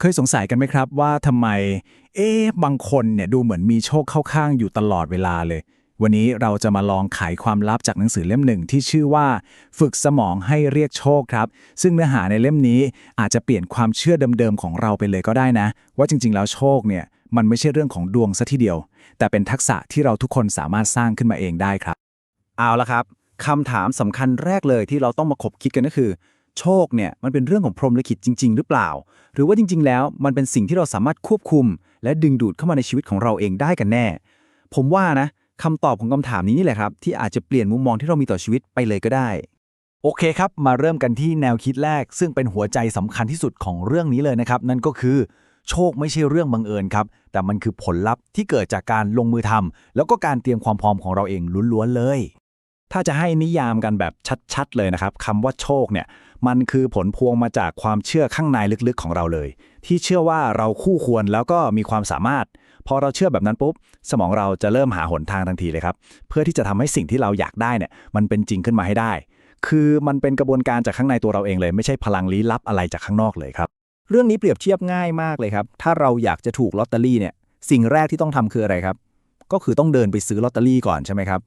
เคยสงสัยกันไหมครับว่าทำไม เอ๊ะบางคนเนี่ยดูเหมือนมีโชคเข้าข้างอยู่ตลอดเวลาเลย วันนี้เราจะมาลองไขความลับจากหนังสือเล่มหนึ่งที่ชื่อว่าฝึกสมองให้เรียกโชคครับ ซึ่งเนื้อหาในเล่มนี้อาจจะเปลี่ยนความเชื่อเดิมๆของเราไปเลยก็ได้นะ ว่าจริงๆ แล้วโชคเนี่ยมันไม่ใช่เรื่องของดวงซะทีเดียว แต่เป็นทักษะที่เราทุกคนสามารถสร้างขึ้นมาเองได้ครับ เอาละครับคำถามสำคัญแรกเลยที่เราต้องมาคบคิดกันก็คือ โชคเนี่ยมันเป็นเรื่องของพรหมลิขิตจริง ๆ หรือเปล่า หรือว่าจริง ๆ แล้วมันเป็นสิ่งที่เราสามารถควบคุม และดึงดูดเข้ามาในชีวิตของเราเองได้กันแน่ ผมว่านะคำตอบของคำถามนี้นี่แหละครับ ที่อาจจะเปลี่ยนมุมมองที่เรามีต่อชีวิตไปเลยก็ได้ โอเคครับ มาเริ่มกันที่แนวคิดแรก ซึ่งเป็นหัวใจสำคัญที่สุดของเรื่องนี้เลยนะครับ นั่นก็คือ โชคไม่ใช่เรื่องบังเอิญครับ แต่มันคือผลลัพธ์ที่เกิดจากการลงมือทำแล้วก็การเตรียมความพร้อมของเราเองล้วนๆเลย ถ้าจะให้นิยามกันแบบชัดๆ เลยนะครับคำว่าโชคเนี่ยมันคือผลพวงมาจากความเชื่อข้างในลึกๆของเราเลย ที่เชื่อว่าเราคู่ควรแล้วก็มีความสามารถ พอเราเชื่อแบบนั้นปุ๊บ สมองเราจะเริ่มหาหนทางทันทีเลยครับ เพื่อที่จะทำให้สิ่งที่เราอยากได้เนี่ยมันเป็นจริงขึ้นมาให้ได้ คือมันเป็นกระบวนการจากข้างในตัวเราเองเลย ไม่ใช่พลังลี้ลับอะไรจากข้างนอกเลยครับ เรื่องนี้เปรียบเทียบง่ายมากเลยครับถ้าเราอยากจะถูกลอตเตอรี่เนี่ยสิ่งแรกที่ต้องทำคืออะไรครับ ก็คือต้องเดินไปซื้อลอตเตอรี่ก่อนใช่ไหมครับ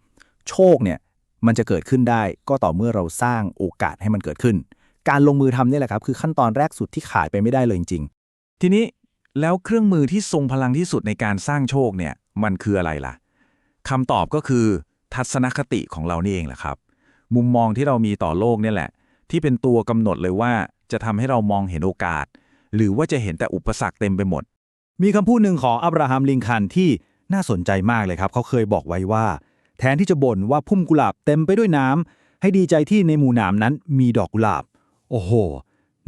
โชคเนี่ย มันจะเกิดขึ้นได้ก็ต่อเมื่อเราสร้างโอกาสให้มันเกิดขึ้น การลงมือทำนี่แหละครับ คือขั้นตอนแรกสุดที่ขาดไปไม่ได้เลยจริงๆ ทีนี้แล้วเครื่องมือที่ทรงพลังที่สุดในการสร้างโชคเนี่ยมันคืออะไรล่ะคำตอบก็คือทัศนคติของเรานี่เองแหละครับ มุมมองที่เรามีต่อโลกเนี่ยแหละ ที่เป็นตัวกำหนดเลยว่าจะทำให้เรามองเห็นโอกาส หรือว่าจะเห็นแต่อุปสรรคเต็มไปหมด มีคำพูดหนึ่งของอับราฮัมลิงคันที่น่าสนใจมากเลยครับ เขาเคยบอกไว้ว่า แทนที่จะบ่นว่าพุ่มกุหลาบเต็มไปด้วยน้ำให้ดีใจที่ในหมู่หนามนั้นมีดอกกุหลาบ โอ้โห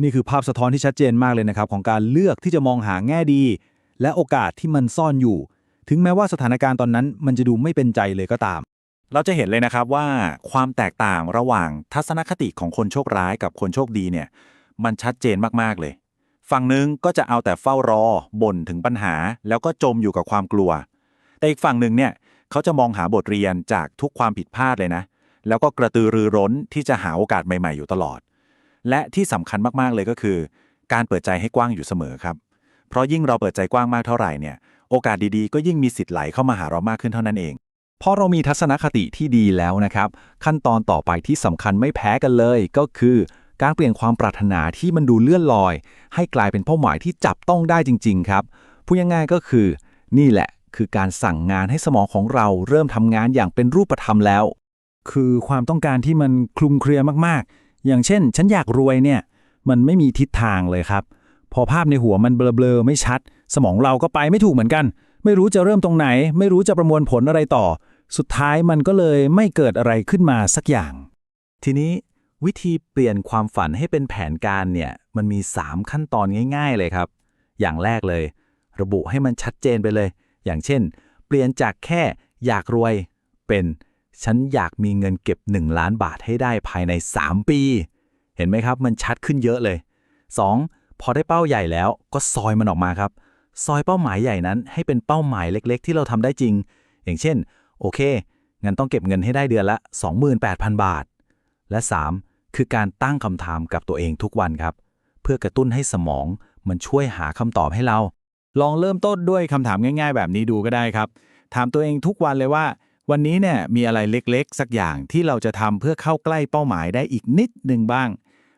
นี่คือภาพสะท้อนที่ชัดเจนมากเลยนะครับ ของการเลือกที่จะมองหาแง่ดี และโอกาสที่มันซ่อนอยู่ ถึงแม้ว่าสถานการณ์ตอนนั้น มันจะดูไม่เป็นใจเลยก็ตาม เราจะเห็นเลยนะครับว่าความแตกต่างระหว่างทัศนคติของคนโชคร้ายกับคนโชคดีเนี่ย มันชัดเจนมากๆเลย ฝั่งหนึ่งก็จะเอาแต่เฝ้ารอบ่นถึงปัญหา แล้วก็จมอยู่กับความกลัว แต่อีกฝั่งหนึ่งเนี่ย เขาจะมองหาบทเรียนจากทุกความผิดพลาดเลยนะ แล้วก็กระตือรือร้นที่จะหาโอกาสใหม่ๆอยู่ตลอด และที่สำคัญมากๆเลยก็คือ การเปิดใจให้กว้างอยู่เสมอครับ เพราะยิ่งเราเปิดใจกว้างมากเท่าไหร่เนี่ย โอกาสดีๆ ก็ยิ่งมีสิทธิ์ไหลเข้ามาหาเรามากขึ้นเท่านั้นเองพอเรามีทัศนคติที่ดีแล้วนะครับ ขั้นตอนต่อไปที่สำคัญไม่แพ้กันเลย ก็คือ การเปลี่ยนความปรารถนาที่มันดูเลื่อนลอย ให้กลายเป็นเป้าหมายที่จับต้องได้จริง ๆ ครับพูดง่ายๆก็คือ นี่แหละ คือการสั่งงานให้สมองของเราเริ่มทำงานอย่างเป็นรูปธรรมแล้ว คือความต้องการที่มันคลุมเครือมากๆ อย่างเช่น ฉันอยากรวยเนี่ย มันไม่มีทิศทางเลยครับ พอภาพในหัวมันเบลอๆไม่ชัด สมองเราก็ไปไม่ถูกเหมือนกัน ไม่รู้จะเริ่มตรงไหน ไม่รู้จะประมวลผลอะไรต่อ สุดท้ายมันก็เลยไม่เกิดอะไรขึ้นมาสักอย่าง ทีนี้วิธีเปลี่ยนความฝันให้เป็นแผนการเนี่ยมันมี 3 ขั้นตอนง่าย ๆ เลยครับ อย่างแรกเลย ระบุให้มันชัดเจนไปเลย อย่างเช่น เปลี่ยนจากแค่อยากรวย เป็นฉันอยากมีเงินเก็บ 1 ล้านบาทให้ได้ภายใน 3 ปี เห็นไหมครับ มันชัดขึ้นเยอะเลย 2. พอได้เป้าใหญ่แล้วก็ซอยมันออกมาครับ ซอยเป้าหมายใหญ่นั้นให้เป็นเป้าหมายเล็ก ๆ ที่เราทำได้จริง อย่างเช่น โอเค งั้นต้องเก็บเงินให้ได้เดือนละ 28,000 บาท และ 3. คือการตั้งคำถามกับตัวเองทุกวันครับ เพื่อกระตุ้นให้สมองมันช่วยหาคำตอบให้เรา ลองเริ่มต้นด้วยคำถามง่ายๆ แบบนี้ดูก็ได้ครับ ถามตัวเองทุกวันเลยว่า วันนี้เนี่ยมีอะไรเล็กๆ สักอย่างที่เราจะทำเพื่อเข้าใกล้เป้าหมายได้อีกนิดหนึ่งบ้าง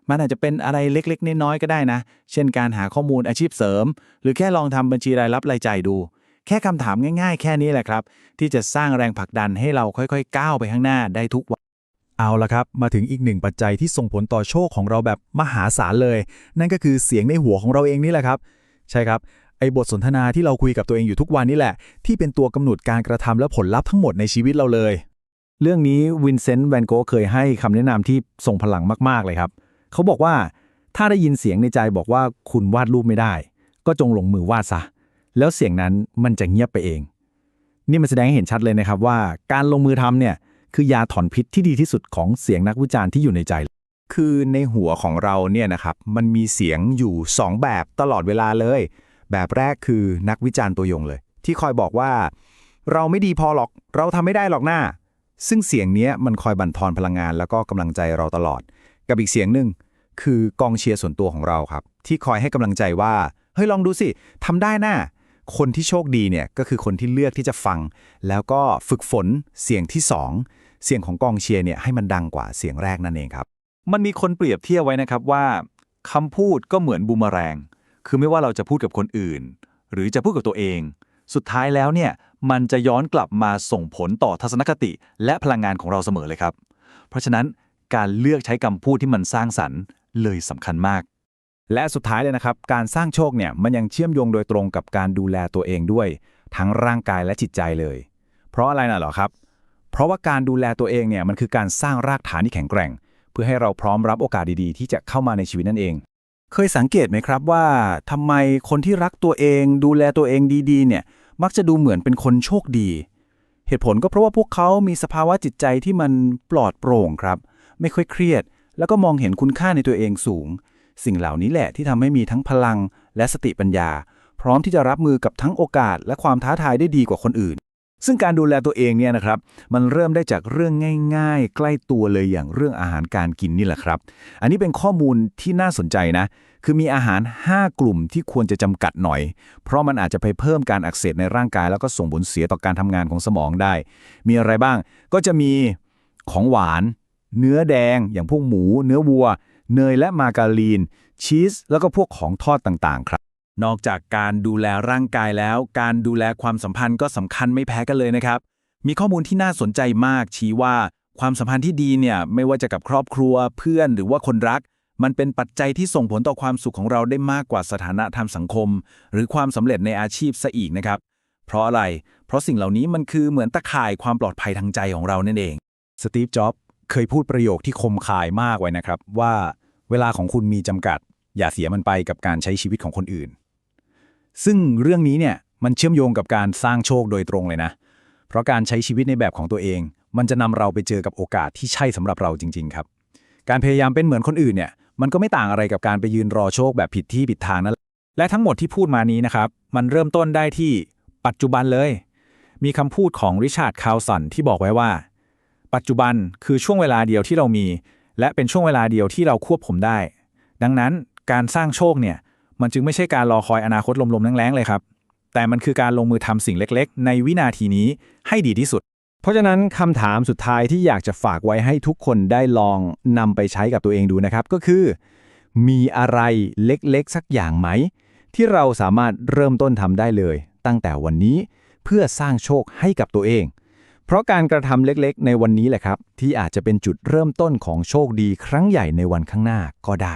มันอาจจะเป็นอะไรเล็กๆ น้อยๆ ก็ได้นะ เช่นการหาข้อมูลอาชีพเสริม หรือแค่ลองทำบัญชีรายรับรายจ่ายดู แค่คำถามง่ายๆ แค่นี้แหละครับ ที่จะสร้างแรงผลักดันให้เราค่อยๆ ก้าวไปข้างหน้าได้ทุกวันเอาละครับ มาถึงอีกหนึ่งปัจจัยที่ส่งผลต่อโชคของเราแบบมหาศาลเลย นั่นก็คือเสียงในหัวของเราเองนี่แหละครับ ใช่ครับ อ้บทสนทนาที่เราคุยกับตัวเองอยู่ทุกวันนี่แหละ ที่เป็นตัวกำหนดการกระทำและผลลัพธ์ทั้งหมดในชีวิตเราเลย เรื่องนี้วินเซนต์แวนโกเคยให้คำแนะนำที่ทรงพลังมากๆเลยครับ เขาบอกว่าถ้าได้ยินเสียงในใจบอกว่าคุณวาดรูปไม่ได้ ก็จงลงมือวาดซะ แล้วเสียงนั้นมันจะเงียบไปเอง นี่มันแสดงให้เห็นชัดเลยนะครับว่าการลงมือทำเนี่ยคือยาถอนพิษที่ดีที่สุดของเสียงนักวิจารณ์ที่อยู่ในใจ คือในหัวของเราเนี่ยนะครับมันมีเสียงอยู่ 2 แบบตลอดเวลาเลย แบบแรกคือนักวิจารณ์ตัวยงเลย ที่คอยบอกว่า เราไม่ดีพอหรอก เราทำไม่ได้หรอกหน้า ซึ่งเสียงนี้มันคอยบั่นทอนพลังงานแล้วก็กำลังใจเราตลอด กับอีกเสียงหนึ่งคือกองเชียร์ส่วนตัวของเราครับ ที่คอยให้กำลังใจว่าเฮ้ยลองดูสิทำได้น่าคนที่โชคดีเนี่ยก็คือคนที่เลือกที่จะฟัง แล้วก็ฝึกฝนเสียงที่สองเสียงของกองเชียร์เนี่ยให้มันดังกว่าเสียงแรกนั่นเองครับ มันมีคนเปรียบเทียบไว้นะครับว่าคำพูดก็เหมือนบูมเมอแรง คือไม่ว่าเราจะพูดกับคนอื่น หรือจะพูดกับตัวเอง สุดท้ายแล้วเนี่ยมันจะย้อนกลับมาส่งผลต่อทัศนคติ และพลังงานของเราเสมอเลยครับ เพราะฉะนั้นการเลือกใช้คำพูดที่มันสร้างสรรค์เลยสำคัญมาก และสุดท้ายเลยนะครับ การสร้างโชคเนี่ยมันยังเชื่อมโยงโดยตรงกับการดูแลตัวเองด้วย ทั้งร่างกายและจิตใจเลย เพราะอะไรน่ะหรอครับ เพราะว่าการดูแลตัวเองเนี่ยมันคือการสร้างรากฐานที่แข็งแกร่ง เพื่อให้เราพร้อมรับโอกาสดีๆ ที่จะเข้ามาในชีวิตนั่นเอง เคยสังเกตไหมครับว่าทำไมคนที่รักตัวเองดูแลตัวเองดีๆ เนี่ย มักจะดูเหมือนเป็นคนโชคดี เหตุผลก็เพราะว่าพวกเขามีสภาวะจิตใจที่มันปลอดโปร่งครับ ไม่ค่อยเครียด แล้วก็มองเห็นคุณค่าในตัวเองสูง สิ่งเหล่านี้แหละที่ทำให้มีทั้งพลังและสติปัญญา พร้อมที่จะรับมือกับทั้งโอกาสและความท้าทายได้ดีกว่าคนอื่น ซึ่งการดูแลตัวเองเนี่ยนะครับ มันเริ่มได้จากเรื่องง่าย ๆ ใกล้ตัวเลยอย่างเรื่องอาหารการกินนี่แหละครับ อันนี้เป็นข้อมูลที่น่าสนใจนะ คือมีอาหาร 5 กลุ่มที่ควรจะจำกัดหน่อย เพราะมันอาจจะไปเพิ่มการอักเสบในร่างกาย แล้วก็ส่งผลเสียต่อการทำงานของสมองได้ มีอะไรบ้าง ก็จะมีของหวาน เนื้อแดง อย่างพวกหมู เนื้อวัว เนยและมาการีน ชีส แล้วก็พวกของทอดต่างๆ ครับ นอกจากการดูแลร่างกายแล้ว การดูแลความสัมพันธ์ก็สำคัญไม่แพ้กันเลยนะครับ มีข้อมูลที่น่าสนใจมากชี้ว่าความสัมพันธ์ที่ดีเนี่ยไม่ว่าจะกับครอบครัวเพื่อนหรือว่าคนรัก มันเป็นปัจจัยที่ส่งผลต่อความสุขของเราได้มากกว่าสถานะทางสังคม หรือความสำเร็จในอาชีพซะอีกนะครับ เพราะอะไร เพราะสิ่งเหล่านี้มันคือเหมือนตะข่ายความปลอดภัยทางใจของเรานั่นเองสตีฟจ็อบส์เคยพูดประโยคที่คมคายมากไว้นะครับ ว่า เวลาของคุณมีจำกัด อย่าเสียมันไปกับการใช้ชีวิตของคนอื่น ซึ่งเรื่องนี้เนี่ยมันเชื่อมโยงกับการสร้างโชคโดยตรงเลยนะ เพราะการใช้ชีวิตในแบบของตัวเอง มันจะนำเราไปเจอกับโอกาสที่ใช่สำหรับเราจริง ๆ ครับ การพยายามเป็นเหมือนคนอื่นเนี่ยมันก็ไม่ต่างอะไรกับการไปยืนรอโชคแบบผิดที่ผิดทางนั่นแหละและทั้งหมดที่พูดมานี้นะครับ มันเริ่มต้นได้ที่ปัจจุบันเลย มีคำพูดของริชาร์ดคาวสันที่บอกไว้ว่า ปัจจุบันคือช่วงเวลาเดียวที่เรามี และเป็นช่วงเวลาเดียวที่เราควบคุมได้ ดังนั้นการสร้างโชคเนี่ย มันจึงไม่ใช่การรอคอยอนาคตลมๆแรงๆเลยครับ แต่มันคือการลงมือทำสิ่งเล็กๆ ในวินาทีนี้ให้ดีที่สุด เพราะฉะนั้นคำถามสุดท้ายที่อยากจะฝากไว้ให้ทุกคนได้ลองนำไปใช้กับตัวเองดูนะครับก็คือ มีอะไรเล็กๆ สักอย่างไหม ที่เราสามารถเริ่มต้นทำได้เลย ตั้งแต่วันนี้เพื่อสร้างโชคให้กับตัวเองเพราะการกระทำเล็กๆ ในวันนี้แหละครับ ที่อาจจะเป็นจุดเริ่มต้นของโชคดีครั้งใหญ่ในวันข้างหน้าก็ได้